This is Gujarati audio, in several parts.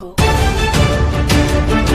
people.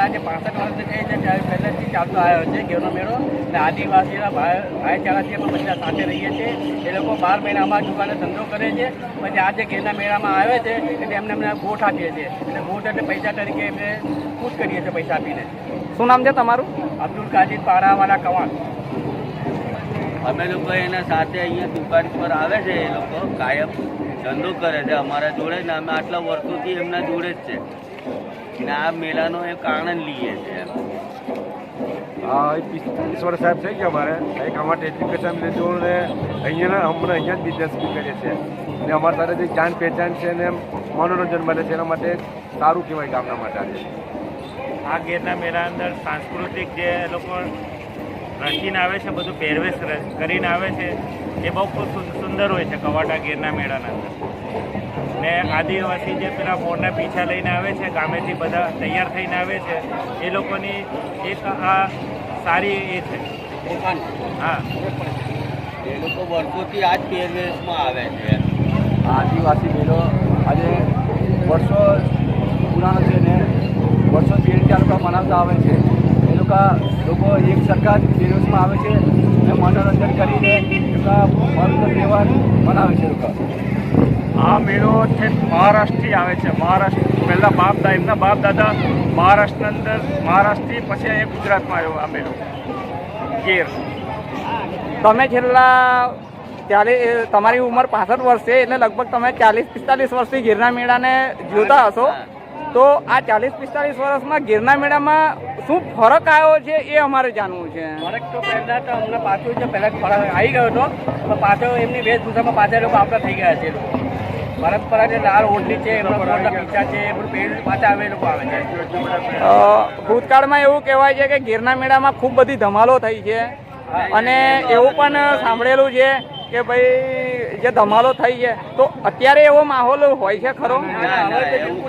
ઉંમર આજે પાસઠ વર્ષની થઈ છે ત્યારે પહેલેથી ચાલતો આવ્યો છે ઘેરનો મેળો. અને આદિવાસીના ભાઈ ભાઈચારાથી અમે બધા સાથે રહીએ છીએ. એ લોકો બાર મહિના અમારા દુકાને ધંધો કરે છે. પછી આજે ઘેરના મેળામાં આવે છે એટલે એમને એમને ગોઠ આપીએ છીએ. એટલે ગોઠ એટલે પૈસા તરીકે એમને ખુશ કરીએ છીએ પૈસા આપીને. શું નામ છે તમારું? અબ્દુલ કાજીર પાડાવાળા કવાન અમે લોકો એના સાથે અહીંયા દુકાન પર આવે છે એ લોકો કાયમ ધંધો કરે છે અમારા જોડે ને અમે આટલા વર્ષોથી એમના જોડે જ છે. ને આ મેળાનો એક આનંદ લઈએ છે. હા એ પિસ્તાલીસ વર્ષ સાહેબ થઈ ગયા અમારે. એક અમારે એજ્યુકેશન લીધું ને અહીંયા હમણાં અહીંયા જ બિઝનેસ બી કરીએ છીએ. ને અમારી સાથે જે જાન પહેચાન છે ને મનોરંજન મળે છે એના માટે સારું કહેવાય ગામના માટે આ ગેરના મેળા અંદર સાંસ્કૃતિક જે લોકો રચીને આવે છે બધું પહેરવેશ કરીને આવે છે એ બહુ ખૂબ સુંદર હોય છે કવાટા ગેરના મેળાના અંદર. ને આદિવાસી જે પેલા મોરના પીછા લઈને આવે છે ગામેથી બધા તૈયાર થઈને આવે છે એ લોકોની એક આ સારી એ છે. હા. એ લોકો વર્ષોથી આ જ પહેરવેશમાં આવે છે. આદિવાસી મેળો આજે વર્ષો પુરાણો છે ને વર્ષો પેઢી આ લોકો મનાવતા આવે છે. એ લોકો લોકો એક સરખા જ દિવસમાં આવે છે અને મનોરંજન કરીને એમના પર્વ તહેવાર મનાવે છે એ લોકો. આ મેળો છે મહારાષ્ટ્રથી આવે છે. મહારાષ્ટ્ર પહેલાં બાપ દા એમના બાપ દાદા મહારાષ્ટ્રના અંદર મહારાષ્ટ્રથી પછી અહીંયા ગુજરાતમાં આવ્યો આ મેળો. ગીર તમે છેલ્લા ચાલીસ તમારી ઉંમર પાસઠ વર્ષ છે એટલે લગભગ તમે ચાલીસ પિસ્તાલીસ વર્ષથી ગીરના મેળાને જોતા હશો. તો આ ચાલીસ પિસ્તાલીસ વર્ષમાં ગીરના મેળામાં શું ફરક આવ્યો છે એ અમારે જાણવું છે. ફરક તો પહેલાં તો અમને પાછું છે પહેલાં ફરક આવી ગયો હતો પણ પાછો એમની વેશભૂષામાં પાછા લોકો આપણા થઈ ગયા છે પરંપરા જે લાલ ઓઢણી છે પીછા છે એ બધું પહેરી પાછા આવે લોકો આવે છે. અ, ભૂતકાળમાં એવું કહેવાય છે કે ગીરના મેળામાં ખૂબ બધી ધમાલો થઈ છે. અને એવું પણ સાંભળેલું છે કે ભાઈ જે ધમાલો થઈ છે તો અત્યારે એવો માહોલ હોય છે ખરો? હવે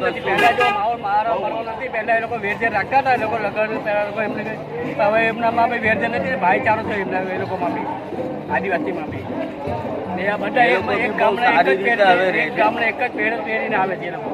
નથી. પહેલા માહોલ મારો મારો નથી. પહેલા એ લોકો વેરઝેર રાખતા હતા એ લોકો લગન લોકો એમને કંઈ- હવે એમનામાં વેરઝેર નથી ભાઈચારો છે એમના એ લોકોમાં બી આદિવાસીમાં બી ને બધા એક ગામના એક જ પહેરીને આવે છે એ લોકો.